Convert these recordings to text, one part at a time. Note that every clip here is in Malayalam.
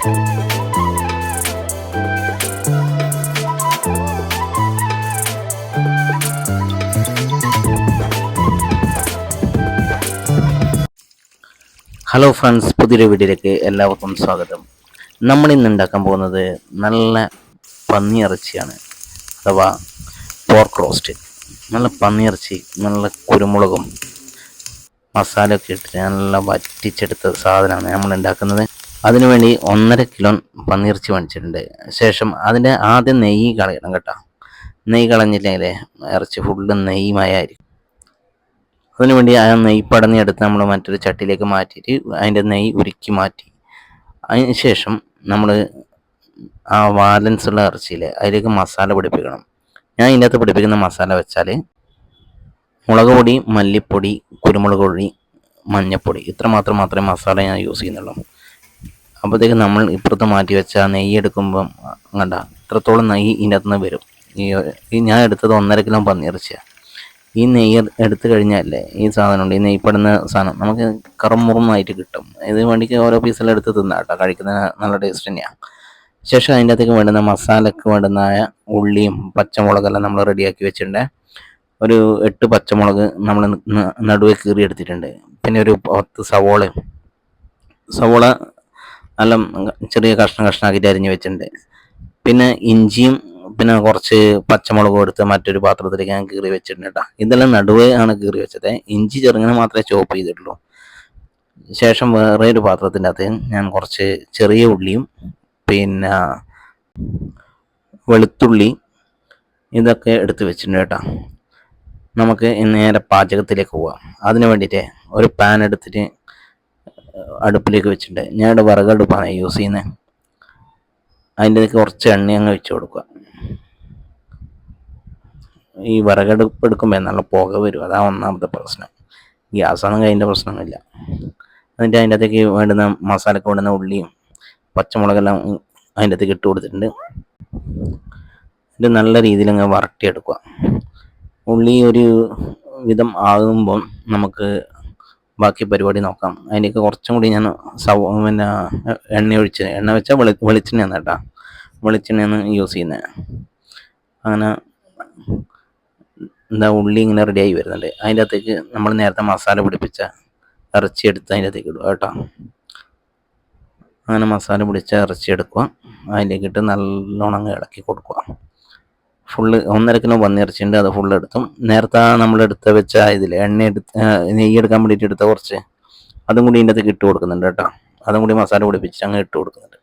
ഹലോ ഫ്രണ്ട്സ് പുതിയൊരു വീഡിയോയിലേക്ക് എല്ലാവർക്കും സ്വാഗതം. നമ്മൾ ഇന്ന് ഉണ്ടാക്കാൻ പോകുന്നത് നല്ല പന്നിയിറച്ചിയാണ് അഥവാ പോർക്ക് റോസ്റ്റ് നല്ല പന്നിയിറച്ചി നല്ല കുരുമുളകും മസാലയൊക്കെ ഇട്ടിട്ട് നല്ല വറ്റിച്ചെടുത്ത സാധനമാണ് നമ്മൾ ഉണ്ടാക്കുന്നത്. അതിനുവേണ്ടി ഒന്നര കിലോ പന്നിയിറച്ചി വാങ്ങിച്ചിട്ടുണ്ട് ശേഷം അതിന്റെ ആദ്യം നെയ്യ് കളയണം കേട്ടോ. നെയ്യ് കളഞ്ഞില്ലെങ്കിൽ ഇറച്ചി ഫുള്ള് നെയ്യുമായിരിക്കും. അതിനുവേണ്ടി ആ നെയ്യ് പടഞ്ഞ് എടുത്ത് നമ്മൾ മറ്റൊരു ചട്ടിയിലേക്ക് മാറ്റിയിട്ട് അതിന്റെ നെയ്യ് ഉരുക്കി മാറ്റി. അതിന് ശേഷം നമ്മൾ ആ ബാലൻസ് ഉള്ള ഇറച്ചിയിൽ അതിലേക്ക് മസാല പിടിപ്പിക്കണം. ഞാൻ ഇതിനകത്ത് പിടിപ്പിക്കുന്ന മസാല വെച്ചാൽ മുളക് പൊടി മല്ലിപ്പൊടി കുരുമുളക് പൊടി മഞ്ഞൾപ്പൊടി ഇത്ര മാത്രം മാത്രമേ മസാല ഞാൻ യൂസ് ചെയ്യുന്നുള്ളൂ. അപ്പോഴത്തേക്ക് നമ്മൾ ഇപ്പുറത്ത് മാറ്റി വെച്ച നെയ്യ് എടുക്കുമ്പം കണ്ട ഇത്രത്തോളം നെയ്യ് ഇതിന്റെ അകത്ത് നിന്ന് വരും. ഈ ഈ ഞാൻ എടുത്തത് ഒന്നര കിലോ പന്നിയിറച്ചിയാണ് ഈ നെയ്യ് എടുത്തു കഴിഞ്ഞാലേ ഈ സാധനമുണ്ട്. ഈ നെയ്പ്പെടുന്ന സാധനം നമുക്ക് കറമുറുമായിട്ട് കിട്ടും. ഇത് വേണ്ടിക്ക് ഓരോ പീസെല്ലാം എടുത്ത് തിന്നാം കേട്ടോ. കഴിക്കുന്നതിന് നല്ല ടേസ്റ്റ് തന്നെയാണ് ശേഷം അതിന്റെ അകത്തേക്ക് വേണ്ടുന്ന മസാലയ്ക്ക് വേണ്ടുന്നതായ ഉള്ളിയും പച്ചമുളകെല്ലാം നമ്മൾ റെഡിയാക്കി വെച്ചിട്ടുണ്ട്. ഒരു എട്ട് പച്ചമുളക് നമ്മൾ നടുവേ കീറി എടുത്തിട്ടുണ്ട് പിന്നെ ഒരു പത്ത് സവോളയും. സവോള നല്ല ചെറിയ കഷ്ണം കഷ്ണമാക്കിയിട്ട് അരിഞ്ഞ് വെച്ചിട്ടുണ്ട്. പിന്നെ ഇഞ്ചിയും പിന്നെ കുറച്ച് പച്ചമുളകും എടുത്ത് മറ്റൊരു പാത്രത്തിലേക്ക് ഞാൻ കീറി വെച്ചിട്ടുണ്ട് കേട്ടോ. ഇതെല്ലാം നടുവേ ആണ് കീറി വെച്ചത്. ഇഞ്ചി ചെറുങ്ങനെ മാത്രമേ ചോപ്പ് ചെയ്തിട്ടുള്ളൂ. ശേഷം വേറെ ഒരു പാത്രത്തിന്റെ അകത്ത് ഞാൻ കുറച്ച് ചെറിയ ഉള്ളിയും പിന്നെ വെളുത്തുള്ളി ഇതൊക്കെ എടുത്ത് വെച്ചിട്ടുണ്ട് കേട്ടോ. നമുക്ക് നേരെ പാചകത്തിലേക്ക് പോവാം. അതിന് വേണ്ടിയിട്ട് ഒരു പാൻ എടുത്തിട്ട് അടുപ്പിലേക്ക് വെച്ചിട്ടുണ്ട്. ഞാൻ ഇവിടെ വിറകടുപ്പാണ് യൂസ് ചെയ്യുന്നത്. അതിന്റെ കുറച്ച് എണ്ണ അങ്ങ് വെച്ച് കൊടുക്കുക. ഈ വിറകടുപ്പ് എടുക്കുമ്പോൾ നല്ല പുക വരും. അതാണ് ഒന്നാമത്തെ പ്രശ്നം. ഗ്യാസാണെങ്കിൽ അതിന്റെ പ്രശ്നമൊന്നുമില്ല. എന്നിട്ട് അതിന്റെ അകത്തേക്ക് വേണ്ടുന്ന മസാലക്ക് വേണ്ടുന്ന ഉള്ളിയും പച്ചമുളകെല്ലാം അതിന്റെ അകത്തേക്ക് ഇട്ട് കൊടുത്തിട്ടുണ്ട്. ഇത് നല്ല രീതിയിൽ അങ്ങ് വരട്ടിയെടുക്കുക. ഉള്ളി ഒരു വിധം ആകുമ്പം നമുക്ക് ബാക്കി പരിപാടി നോക്കാം. അതിലേക്ക് കുറച്ചും കൂടി ഞാൻ സവ പിന്നെ എണ്ണ ഒഴിച്ച് എണ്ണ വെച്ചാൽ വെളി വെളിച്ചെണ്ണയാണ് കേട്ടോ. വെളിച്ചെണ്ണയാണ് യൂസ് ചെയ്യുന്നത് അങ്ങനെ എന്താ ഉള്ളി ഇങ്ങനെ റെഡിയായി വരുന്നുണ്ട്. അതിന്റെ അകത്തേക്ക് നമ്മൾ നേരത്തെ മസാല പിടിപ്പിച്ച ഇറച്ചി എടുത്ത് അതിന്റെ അകത്തേക്ക് ഇടുക കേട്ടോ. അങ്ങനെ മസാല പിടിച്ച ഇറച്ചി എടുക്കുക. അതിലേക്കിട്ട് നല്ലോണം ഇളക്കി കൊടുക്കുക. ഫുള്ള് ഒന്നര കിലോ പന്നിയിറച്ചിയുണ്ട് അത് ഫുള്ള് എടുത്തും നേരത്തെ നമ്മൾ എടുത്ത് വെച്ച ഇതിൽ എണ്ണ എടുത്ത് നെയ്യ് എടുക്കാൻ വേണ്ടിയിട്ട് എടുത്ത കുറച്ച് അതും കൂടി ഇതിന്റെ അകത്തേക്ക് ഇട്ട് കൊടുക്കുന്നുണ്ട് കേട്ടോ. അതും കൂടി മസാല പിടിപ്പിച്ച് അങ്ങ് ഇട്ട് കൊടുക്കുന്നുണ്ട്.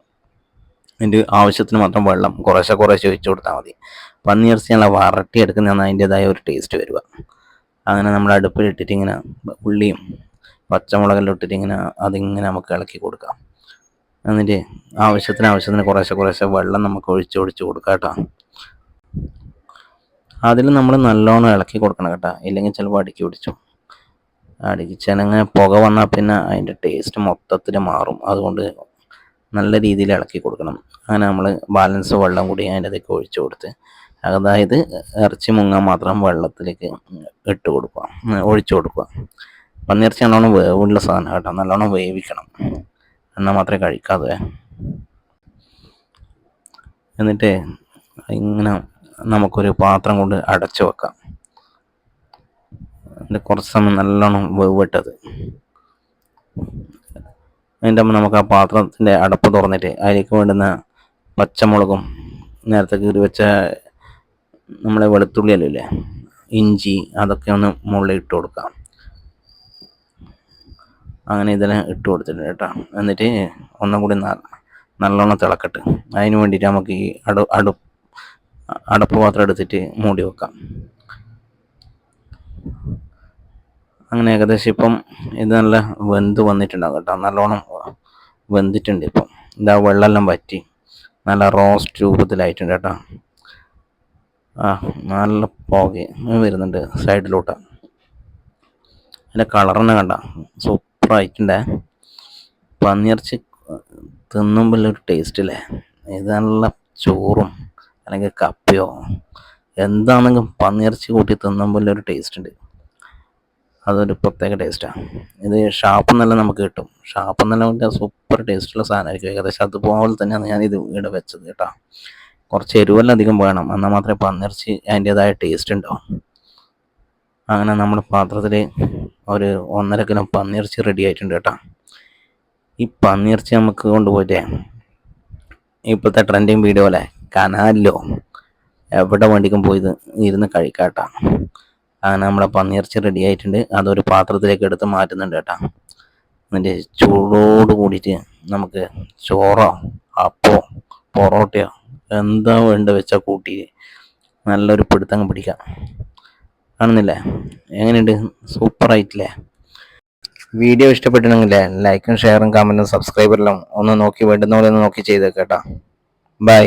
അതിന്റെ ആവശ്യത്തിന് മാത്രം വെള്ളം കുറേശ്ശെ കുറേശ്ശെ ഒഴിച്ച് കൊടുത്താൽ മതി. പന്നിയിറച്ചി നല്ല വരട്ടി എടുക്കുന്നതാണ് അതിന്റെതായ ഒരു ടേസ്റ്റ് വരിക. അങ്ങനെ നമ്മൾ അടുപ്പിലിട്ടിട്ട് ഇങ്ങനെ ഉള്ളിയും പച്ചമുളകെല്ലാം ഇട്ടിട്ട് ഇങ്ങനെ അതിങ്ങനെ നമുക്ക് ഇളക്കി കൊടുക്കാം. എന്നിട്ട് ആവശ്യത്തിന് ആവശ്യത്തിന് കുറേശ്ശെ കുറേശ്ശെ വെള്ളം നമുക്ക് ഒഴിച്ച് ഒഴിച്ച് കൊടുക്കാം കേട്ടോ. അതിൽ നമ്മൾ നല്ലോണം ഇളക്കി കൊടുക്കണം കേട്ടോ. ഇല്ലെങ്കിൽ ചിലപ്പോൾ അടുക്കി പിടിച്ചു. അടുക്കി അടുക്കിച്ചനങ്ങനെ പുക വന്നാൽ പിന്നെ അതിന്റെ ടേസ്റ്റ് മൊത്തത്തിൽ മാറും. അതുകൊണ്ട് നല്ല രീതിയിൽ ഇളക്കി കൊടുക്കണം. അങ്ങനെ നമ്മൾ ബാലൻസ് വെള്ളം കൂടി അതിന്റെ അതൊക്കെ ഒഴിച്ചു കൊടുത്ത് അതായത് ഇറച്ചി മുങ്ങാൻ മാത്രം വെള്ളത്തിലേക്ക് ഇട്ട് കൊടുക്കുക. ഒഴിച്ചു കൊടുക്കുക. പന്നിയിറച്ചി നല്ലോണം വേവുള്ള സാധനം കേട്ടോ. നല്ലോണം വേവിക്കണം. എന്നാൽ മാത്രമേ കഴിക്കാതെ എന്നിട്ട് ഇങ്ങനെ നമുക്കൊരു പാത്രം കൊണ്ട് അടച്ചു വെക്കാം. അതിന്റെ കുറച്ച് സമയം നല്ലോണം വേവിട്ടത് അതിന്റെ അമ്മ നമുക്ക് ആ പാത്രത്തിന്റെ അടപ്പ് തുറന്നിട്ട് അതിലേക്ക് വേണ്ടുന്ന പച്ചമുളകും നേരത്തെ കീറി വെച്ച നമ്മളെ വെളുത്തുള്ളിയല്ലോ അല്ലേ ഇഞ്ചി അതൊക്കെ ഒന്ന് മുകളിൽ ഇട്ട് കൊടുക്കാം. അങ്ങനെ ഇതെല്ലാം ഇട്ട് കൊടുത്തിട്ടുണ്ട് കേട്ടോ. എന്നിട്ട് ഒന്നും കൂടി നല്ലോണം തിളക്കട്ട്. അതിന് വേണ്ടിയിട്ട് നമുക്ക് ഈ അടു അടു അടപ്പ് പാത്രം എടുത്തിട്ട് മൂടി വെക്കാം. അങ്ങനെ ഏകദേശം ഇപ്പം ഇത് നല്ല വെന്ത് വന്നിട്ടുണ്ടാകും കേട്ടോ. നല്ലോണം വെന്തിട്ടുണ്ട് ഇപ്പം. ഇതാ വെള്ളമെല്ലാം വറ്റി നല്ല റോസ്റ്റ് രൂപത്തിലായിട്ടുണ്ട് കേട്ടോ. ആ നല്ല പുക വരുന്നുണ്ട് സൈഡിലോട്ട്. അതിന്റെ കളർ തന്നെ കണ്ട. സൂപ്പറായിട്ടുണ്ടേ. പന്നിയിറച്ചി തിന്നുമ്പോൾ ഒരു ടേസ്റ്റ് അല്ലേ ഇത് നല്ല ചോറും അല്ലെങ്കിൽ കപ്പയോ എന്താണെങ്കിലും പന്നിയിറച്ചി കൂട്ടി തിന്നുമ്പോൾ ഒരു ടേസ്റ്റ് ഉണ്ട്. അതൊരു പ്രത്യേക ടേസ്റ്റാണ് ഇത് ഷാപ്പിൽ നല്ല നമുക്ക് കിട്ടും. ഷാപ്പിൽ നല്ല കിട്ടിയ സൂപ്പർ ടേസ്റ്റുള്ള സാധനമായിരിക്കും. ഏകദേശം അതുപോലെ തന്നെയാണ് ഞാൻ ഇത് ഇവിടെ വെച്ചത് കേട്ടോ. കുറച്ച് എരിവെല്ലാം അധികം വേണം. എന്നാൽ മാത്രമേ പന്നിറച്ചി അതിന്റേതായ ടേസ്റ്റ് ഉണ്ടാവും അങ്ങനെ നമ്മുടെ പാത്രത്തിൽ ഒരു ഒന്നര കിലോ പന്നിയിറച്ചി റെഡി ആയിട്ടുണ്ട് കേട്ടോ. ഈ പന്നിയിറച്ചി നമുക്ക് കൊണ്ടുപോയിട്ടേ ഇപ്പോഴത്തെ ട്രെൻഡിങ് വീഡിയോ പോലെ കനാലിലോ എവിടെ വേണ്ടിക്കും പോയി ഇരുന്ന് കഴിക്കാട്ടാ. അങ്ങനെ നമ്മുടെ പന്നിയിറച്ചി റെഡി ആയിട്ടുണ്ട്. അതൊരു പാത്രത്തിലേക്ക് എടുത്ത് മാറ്റുന്നുണ്ട് കേട്ടാ. എന്നിട്ട് ചൂടോട് കൂടിയിട്ട് നമുക്ക് ചോറോ അപ്പോ പൊറോട്ടയോ എന്താ വേണ്ട വെച്ചാൽ കൂട്ടി നല്ലൊരു പിടുത്തങ്ങ് പിടിക്കാം. കാണുന്നില്ലേ? എങ്ങനെയുണ്ട്? സൂപ്പർ ആയിട്ടില്ലേ? വീഡിയോ ഇഷ്ടപ്പെട്ടിട്ടുണ്ടെങ്കിൽ ലൈക്കും ഷെയറും കമന്റും സബ്സ്ക്രൈബറിലും ഒന്ന് നോക്കി വേണ്ടുന്ന പോലെ ഒന്ന് നോക്കി ചെയ്തേക്കേട്ടാ ബൈ